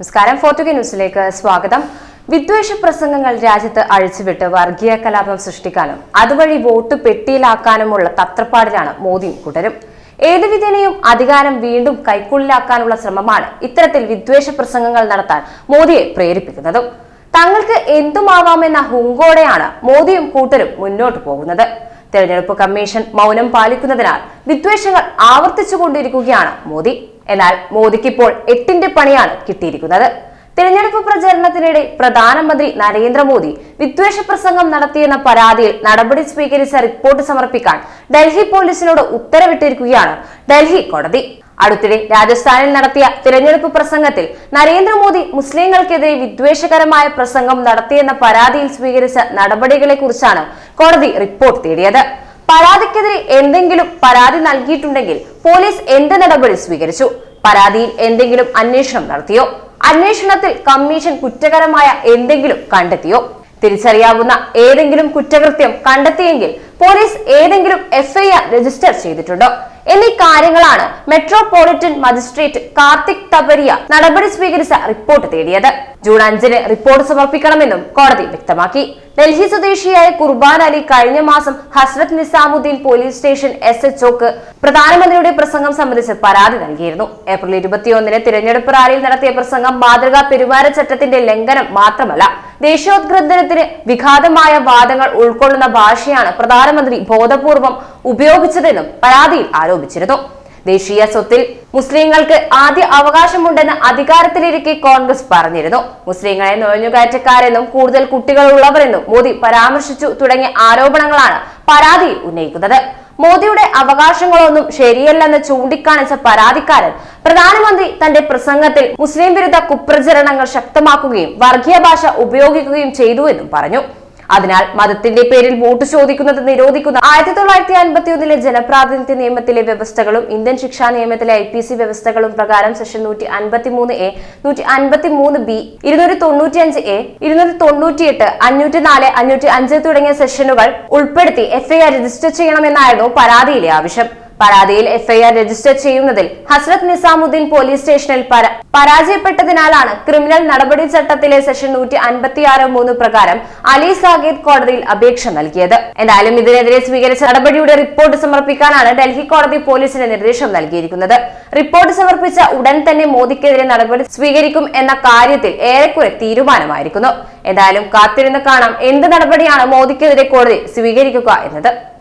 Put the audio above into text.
നമസ്കാരം. ഫോർട്ടുഗി ന്യൂസിലേക്ക് സ്വാഗതം. വിദ്വേഷ പ്രസംഗങ്ങൾ രാജ്യത്ത് അഴിച്ചുവിട്ട് വർഗീയ കലാപം സൃഷ്ടിക്കാനും അതുവഴി വോട്ട് പെട്ടിയിലാക്കാനുമുള്ള തത്രപ്പാടിലാണ് മോദിയും കൂട്ടരും ഏതു വിധേനയും അധികാരം വീണ്ടും കൈക്കുള്ളിലാക്കാനുള്ള ശ്രമമാണ് ഇത്തരത്തിൽ വിദ്വേഷ പ്രസംഗങ്ങൾ നടത്താൻ മോദിയെ പ്രേരിപ്പിക്കുന്നതും. തങ്ങൾക്ക് എന്തുമാവാമെന്ന ഹുങ്കോടെയാണ് മോദിയും കൂട്ടരും മുന്നോട്ട് പോകുന്നത്. തെരഞ്ഞെടുപ്പ് കമ്മീഷൻ മൗനം പാലിക്കുന്നതിനാൽ വിദ്വേഷങ്ങൾ ആവർത്തിച്ചുകൊണ്ടിരിക്കുകയാണ് മോദി. എന്നാൽ മോദിക്ക് ഇപ്പോൾ എട്ടിന്റെ പണിയാണ് കിട്ടിയിരിക്കുന്നത്. തിരഞ്ഞെടുപ്പ് പ്രചരണത്തിനിടെ പ്രധാനമന്ത്രി നരേന്ദ്രമോദി വിദ്വേഷ പ്രസംഗം നടത്തിയെന്ന പരാതിയിൽ നടപടി സ്വീകരിച്ച റിപ്പോർട്ട് സമർപ്പിക്കാൻ ഡൽഹി പോലീസിനോട് ഉത്തരവിട്ടിരിക്കുകയാണ് ഡൽഹി കോടതി. അടുത്തിടെ രാജസ്ഥാനിൽ നടത്തിയ തിരഞ്ഞെടുപ്പ് പ്രസംഗത്തിൽ നരേന്ദ്രമോദി മുസ്ലിങ്ങൾക്കെതിരെ വിദ്വേഷകരമായ പ്രസംഗം നടത്തിയെന്ന പരാതിയിൽ സ്വീകരിച്ച നടപടികളെ കുറിച്ചാണ് കോടതി റിപ്പോർട്ട് തേടിയത്. പരാതിക്കെതിരെ എന്തെങ്കിലും പരാതി നൽകിയിട്ടുണ്ടെങ്കിൽ പോലീസ് എന്ത് നടപടി സ്വീകരിച്ചു? പരാതിയിൽ എന്തെങ്കിലും അന്വേഷണം നടത്തിയോ? അന്വേഷണത്തിൽ കമ്മീഷൻ കുറ്റകരമായ എന്തെങ്കിലും കണ്ടെത്തിയോ? തിരിച്ചറിയാവുന്ന ഏതെങ്കിലും കുറ്റകൃത്യം കണ്ടെത്തിയെങ്കിൽ പോലീസ് ഏതെങ്കിലും എഫ്ഐആർ രജിസ്റ്റർ ചെയ്തിട്ടുണ്ടോ? എന്നീ കാര്യങ്ങളാണ് മെട്രോപൊളിറ്റൻ മജിസ്ട്രേറ്റ് കാർത്തിക് തപരിയ നടപടി സ്വീകരിച്ച റിപ്പോർട്ട് തേടിയത്. ജൂൺ അഞ്ചിന് റിപ്പോർട്ട് സമർപ്പിക്കണമെന്നും കോടതി വ്യക്തമാക്കി. ഡൽഹി സ്വദേശിയായ കുർബാൻ അലി കഴിഞ്ഞ മാസം Hazrat Nizamuddin police station S H O പ്രധാനമന്ത്രിയുടെ പ്രസംഗം സംബന്ധിച്ച് പരാതി നൽകിയിരുന്നു. ഏപ്രിൽ ഇരുപത്തിയൊന്നിന് തിരഞ്ഞെടുപ്പ് റാലിയിൽ നടത്തിയ പ്രസംഗം മാതൃകാ പെരുമാറ്റച്ചട്ടത്തിന്റെ ലംഘനം മാത്രമല്ല ദേശീയോദ്ഗ്രഥനത്തിന് വിഘാതമായ വാദങ്ങൾ ഉൾക്കൊള്ളുന്ന ഭാഷയാണ് പ്രധാനമന്ത്രി ബോധപൂർവം ഉപയോഗിച്ചതെന്നും പരാതിയിൽ ആരോപിച്ചിരുന്നു. ദേശീയ സ്വത്തിൽ മുസ്ലിങ്ങൾക്ക് ആദ്യ അവകാശമുണ്ടെന്ന് അധികാരത്തിലിരിക്കെ കോൺഗ്രസ് പറഞ്ഞിരുന്നു. മുസ്ലിങ്ങളെ നുഴഞ്ഞുകയറ്റക്കാരെന്നും കൂടുതൽ കുട്ടികളുള്ളവരെന്നും മോദി പരാമർശിച്ചു തുടങ്ങിയ ആരോപണങ്ങളാണ് പരാതിയിൽ ഉന്നയിക്കുന്നത്. മോദിയുടെ അവകാശങ്ങളൊന്നും ശരിയല്ലെന്ന് ചൂണ്ടിക്കാണിച്ച പരാതിക്കാരൻ പ്രധാനമന്ത്രി തന്റെ പ്രസംഗത്തിൽ മുസ്ലിം വിരുദ്ധ കുപ്രചരണങ്ങൾ ശക്തമാക്കുകയും വർഗീയ ഭാഷ ഉപയോഗിക്കുകയും ചെയ്തുവെന്നും പറഞ്ഞു. അതിനാൽ മതത്തിന്റെ പേരിൽ വോട്ട് ചോദിക്കുന്നത് നിരോധിക്കുന്ന ആയിരത്തി തൊള്ളായിരത്തി അൻപത്തി ഒന്നിലെ ജനപ്രാതിനിധ്യ നിയമത്തിലെ വ്യവസ്ഥകളും ഇന്ത്യൻ ശിക്ഷാ നിയമത്തിലെ ഐ പി സി വ്യവസ്ഥകളും പ്രകാരം സെഷൻ നൂറ്റി അൻപത്തി മൂന്ന് എ നൂറ്റി അൻപത്തി മൂന്ന് ബി ഇരുന്നൂറ്റി തൊണ്ണൂറ്റി അഞ്ച് എ ഇരുന്നൂറ്റി തൊണ്ണൂറ്റിയെട്ട് അഞ്ഞൂറ്റി നാല് അഞ്ഞൂറ്റി അഞ്ച് തുടങ്ങിയ സെഷനുകൾ ഉൾപ്പെടുത്തി എഫ്ഐആർ രജിസ്റ്റർ ചെയ്യണമെന്നായിരുന്നു പരാതിയിലെ ആവശ്യം. പരാതിയിൽ എഫ്ഐആർ രജിസ്റ്റർ ചെയ്യുന്നതിൽ ഹസ്രത് നിസാമുദ്ദീൻ പോലീസ് സ്റ്റേഷനിൽ പര- പരാജയപ്പെട്ടതിനാലാണ് ക്രിമിനൽ നടപടി ചട്ടത്തിലെ സെഷൻ നൂറ്റി അൻപത്തി ആറ് മൂന്ന് പ്രകാരം അലി സാഗീദ് കോടതിയിൽ അപേക്ഷ നൽകിയത്. എന്തായാലും ഇതിനെതിരെ സ്വീകരിച്ച നടപടിയുടെ റിപ്പോർട്ട് സമർപ്പിക്കാനാണ് ഡൽഹി കോടതി പോലീസിന് നിർദ്ദേശം നൽകിയിരിക്കുന്നത്. റിപ്പോർട്ട് സമർപ്പിച്ച ഉടൻ തന്നെ മോദിക്കെതിരെ നടപടി സ്വീകരിക്കും എന്ന കാര്യത്തിൽ ഏറെക്കുറെ തീരുമാനമായിരിക്കുന്നു. എന്തായാലും കാത്തിരുന്ന് കാണാം എന്ത് നടപടിയാണ് മോദിക്കെതിരെ കോടതി സ്വീകരിക്കുക എന്നത്.